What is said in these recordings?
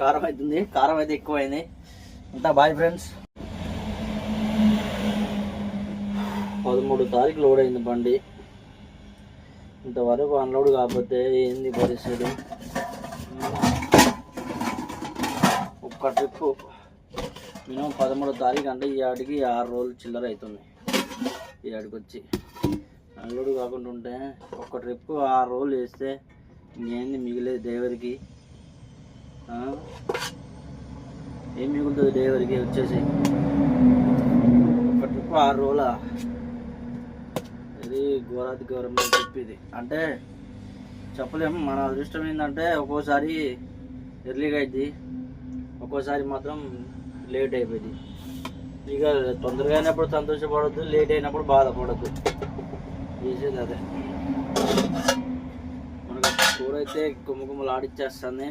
కారం అవుతుంది కారం అయితే ఎక్కువైంది. అంతా బాయ్ ఫ్రెండ్స్. పదమూడు తారీఖు లోడ్ అయింది బండి. ఇంతవరకు అన్లోడ్ కాకపోతే ఏంది పరిస్థితి? ఒక్క ట్రిప్ మినిమం పదమూడో తారీఖు అంటే ఈ ఆడికి ఆరు రోజులు చిల్లర అవుతుంది ఈ ఆడికి వచ్చి. అన్లోడ్ కాకుండా ఉంటే ఒక్క ట్రిప్ ఆరు రోజులు వేస్తే ఇంకేంది మిగిలేదు దేవుడికి. ఏం మిగులుతుంది డ్రైవర్కి వచ్చేసి? ఒక ట్రిప్ ఆరు రోజుల? ఇది ఘోరాతి ఘోరమైన ట్రిప్ ఇది. అంటే చెప్పలేము మన అదృష్టం ఏంటంటే ఒక్కోసారి ఎర్లీగా అయింది ఒక్కోసారి మాత్రం లేట్ అయిపోయింది ఇక తొందరగా అయినప్పుడు సంతోషపడద్దు లేట్ అయినప్పుడు బాధపడద్దు. చేసేది అదే. మనకు కూర అయితే కుమ్మ కుమ్మలు ఆడిచ్చేస్తుంది.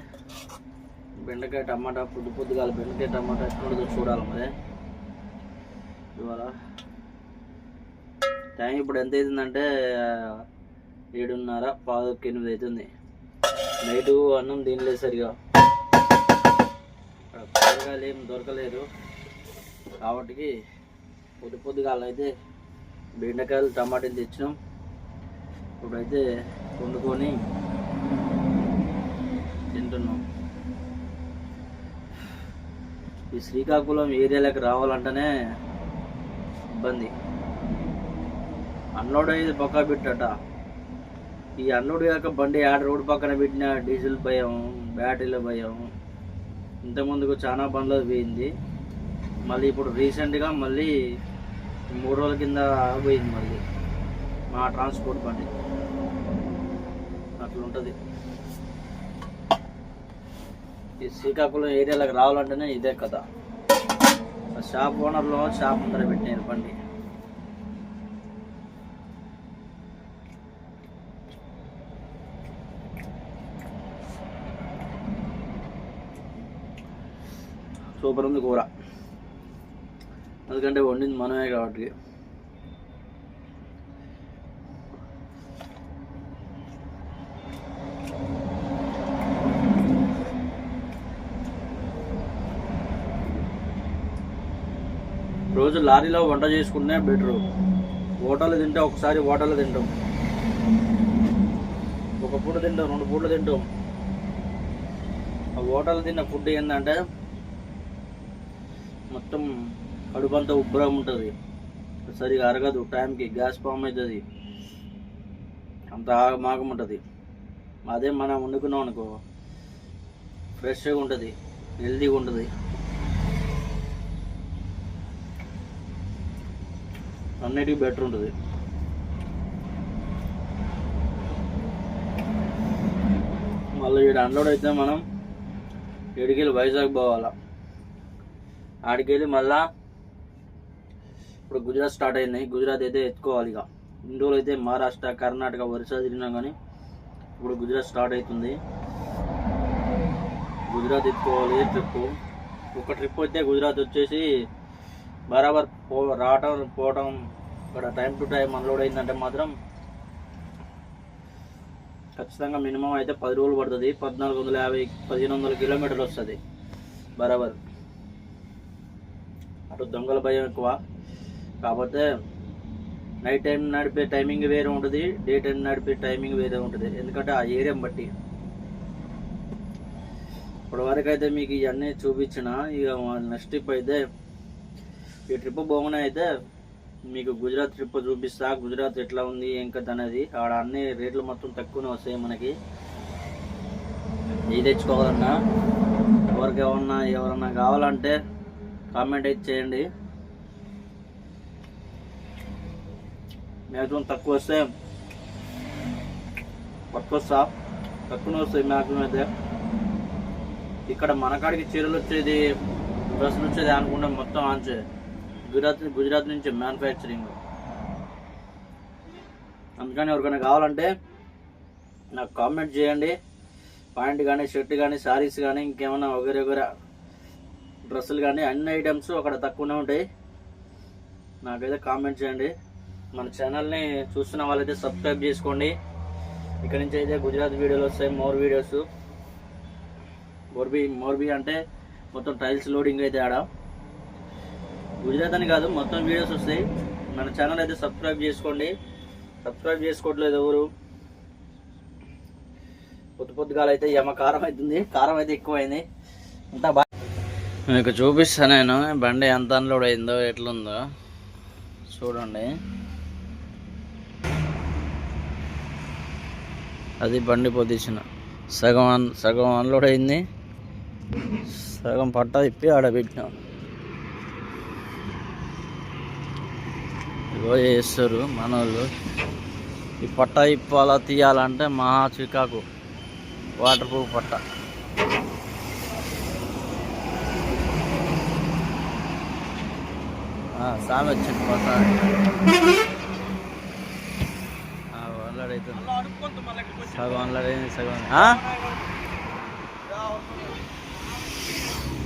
బెండకాయ టమాటా పొద్దు పొద్దుగాల బెండకాయ టమాటా ఎట్లుంటుందో చూడాలి మరి. ఇవాళ టైం ఇప్పుడు ఎంత అవుతుందంటే ఏడున్నర పాదు ఎనిమిది అవుతుంది. నైటు అన్నం తినలేదు సరిగా. కూరగాయలు ఏం దొరకలేదు. కాబట్టి పొద్దు పొద్దుగాల అయితే బెండకాయలు టమాటాలు తెచ్చినాం. ఇప్పుడైతే వండుకొని ఈ శ్రీకాకుళం ఏరియాలోకి రావాలంటేనే ఇబ్బంది. అన్నోడు అయ్యేది పక్కా పెట్టట. ఈ అన్నోడు కాక బండి ఆడ రోడ్డు పక్కన పెట్టిన డీజిల్ భయం బ్యాటరీల భయం. ఇంతకుముందుకు చాలా బండ్లు పోయింది. మళ్ళీ ఇప్పుడు రీసెంట్గా మళ్ళీ మూడు రోజుల కింద పోయింది మళ్ళీ మా ట్రాన్స్పోర్ట్ బండి. అట్లుంటుంది. ఈ శ్రీకాకుళం ఏరియాలకు రావాలంటేనే ఇదే కదా ఆ షాప్ ఓనర్లో షాప్ ముందర పెట్టినారు బండి సూపర్ ఉంది కూర. ఎందుకంటే వండింది మనమే కాబట్టి. రోజు లారీలో వంట చేసుకునే బెటరు. హోటల్ తింటే ఒకసారి హోటల్ తింటాం. ఒక పూట తింటాం రెండు పూటలు తింటాం. ఆ హోటల్ తిన్న ఫుడ్ ఏంటంటే మొత్తం కడుపంతా ఉబ్బరం ఉంటుంది. సరిగా అరగదు టైంకి గ్యాస్ ఫామ్ అవుతుంది అంత మాగం ఉంటుంది. అదే మనం వండుకున్నాం అనుకో ఫ్రెష్గా ఉంటుంది హెల్తీగా ఉంటుంది. అన్నిటికీ బెటర్ ఉంటుంది. మళ్ళీ ఇక్కడ అన్లోడ్ అయితే మనం ఏడికెళ్ళి వైజాగ్ పోవాలా. ఆడికెళ్ళి మళ్ళా ఇప్పుడు గుజరాత్ స్టార్ట్ అయింది. గుజరాత్ అయితే ఎత్తుకోవాలి ఇక. ఇన్ని రోజులు అయితే మహారాష్ట్ర కర్ణాటక ఒరిస్సా తిరిగినా కానీ ఇప్పుడు గుజరాత్ స్టార్ట్ అవుతుంది. గుజరాత్ ఎత్తుకోవాలి ట్రిప్ ఒక ట్రిప్ అయితే గుజరాత్ వచ్చేసి బరాబర్ పో రావటం పోవటం ఇక్కడ టైం టు టైం అన్లోడ్ అయిందంటే మాత్రం ఖచ్చితంగా మినిమం అయితే పది రోజులు పడుతుంది. పద్నాలుగు వందల యాభై పదిహేను వందల కిలోమీటర్లు వస్తుంది. బరాబర్. అటు దొంగల భయం ఎక్కువ. కాకపోతే నైట్ టైం నడిపే టైమింగ్ వేరే ఉంటుంది. డే టైం నడిపే టైమింగ్ వేరే ఉంటుంది. ఎందుకంటే ఆ ఏరియా బట్టి. ఇప్పటివరకు అయితే మీకు ఇవన్నీ చూపించిన. ఇక నెక్స్ట్ ట్రిప్ అయితే ఈ ట్రిప్ బాగున్నాయి అయితే మీకు గుజరాత్ ట్రిప్ చూపిస్తా. గుజరాత్ ఎట్లా ఉంది ఇంకా కథ అనేది. ఆడ అన్ని రేట్లు మొత్తం తక్కువనే వస్తాయి మనకి. ఇది తెచ్చుకోవాలన్నా. ఎవరికి ఏమన్నా ఎవరన్నా కావాలంటే కామెంట్ అయితే చేయండి. మ్యాక్సిమం తక్కువ వస్తే పట్టుకొస్తా. తక్కువనే వస్తాయి మ్యాక్సిమం అయితే. ఇక్కడ మన కాడికి చీరలు వచ్చేది డ్రెస్సులు వచ్చేది అనుకుంటే మొత్తం ఆంచే గుజరాత్ గుజరాత్ నుంచి మ్యానుఫ్యాక్చరింగ్ అందుకని ఎవరికైనా కావాలంటే నాకు కామెంట్ చేయండి. ప్యాంట్ కానీ షర్ట్ కానీ శారీస్ కానీ ఇంకేమైనా వగేరే వగేరే డ్రెస్సులు కానీ అన్ని ఐటమ్స్ అక్కడ తక్కువనే ఉంటాయి. నాకైతే కామెంట్ చేయండి. మన ఛానల్ని చూస్తున్న వాళ్ళైతే సబ్స్క్రైబ్ చేసుకోండి. ఇక్కడ నుంచి అయితే గుజరాత్ వీడియోలు వస్తాయి మోర్ వీడియోస్ మోర్బీ మోర్బీ అంటే మొత్తం టైల్స్ లోడింగ్ అయితే ఆడ. గుజరాత్ అని కాదు మొత్తం వీడియోస్ వస్తాయి. మన ఛానల్ అయితే సబ్స్క్రైబ్ చేసుకోండి. సబ్స్క్రైబ్ చేసుకోవట్లేదు ఎవరు? పొద్దు పొద్దుగాల అయితే యమ కారం అవుతుంది. కారం అయితే ఎక్కువైంది. అంతా బాగా మీకు చూపిస్తాను నేను. బండి ఎంత అన్లోడ్ అయిందో ఎట్లుందో. చూడండి. అది బండి పొజిషన్ సగం అన్ సగం అన్లోడ్ అయింది. సగం పట్టా తిప్పి ఆడ ఇగో చేస్తారు మన వాళ్ళు ఈ పట్ట ఇప్పాల తీయాలంటే మహా చికాకు. వాటర్ ప్రూఫ్ పట్ట. ఆ, వచ్చింది కొత్త సగం అల్లడైంది సగం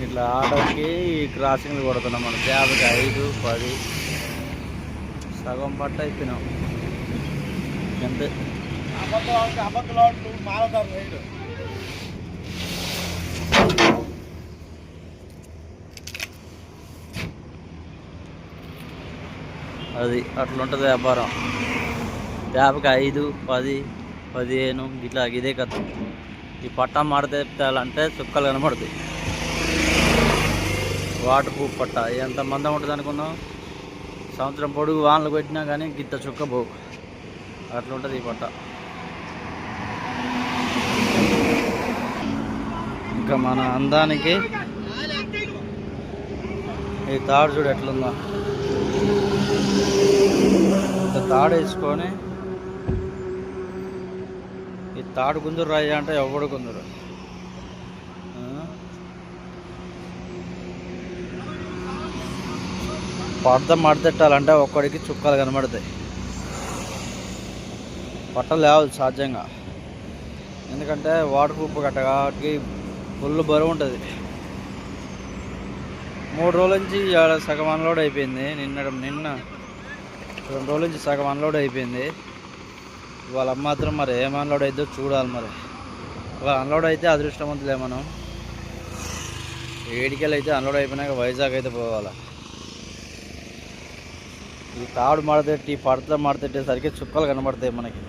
ఇట్లా ఆటోకి క్రాసింగ్లు కొడుతున్నాం మనం. యాభై ఐదు పది. సగం పట్ట అయిపోయినాం. అంతే. అది అట్లుంటుంది వ్యాపారం. యాభైకి ఐదు పది పదిహేను ఇట్లా ఇదే కథ. ఈ పట్టా మాడితే చుక్కలు కనబడతాయి. వాటర్ ప్రూఫ్ పట్ట. ఎంత మందం ఉంటుంది అనుకున్నాం సంవత్సరం పొడుగు వానలు కొట్టినా కానీ గిత్త చుక్క పోవు అట్లా ఉంటుంది ఈ పట్ట ఇంకా మన అందానికి ఈ తాడు చూడు ఎట్లుందో. ఇంత తాడు వేసుకొని ఈ తాడు గుందురు రాయి అంటే ఎవడు గుందురు ఆ? పడత మడతెట్టాలంటే ఒక్కడికి చుక్కలు కనబడతాయి. పట్ట సాధ్యంగా ఎందుకంటే వాటర్ ప్రూఫ్ కట్ట కాబట్టి ఫుల్ బరువు ఉంటుంది. మూడు రోజుల నుంచి ఇవాళ సగం అన్లోడ్ అయిపోయింది. నిన్న నిన్న రెండు రోజుల నుంచి సగం అన్లోడ్ అయిపోయింది. ఇవాళ మాత్రం మరి ఏం అన్లోడ్ అయిద్దో చూడాలి మరి. ఇవాళ అన్లోడ్ అయితే అదృష్టవంతులే మనం. ఏడికెళ్ళి అయితే అన్లోడ్ అయిపోయినాక వైజాగ్ అయితే పోవాలి. ఈ తాడు మడతెట్టి పడత మడతెట్టేసరికి చుక్కలు కనబడతాయి మనకి.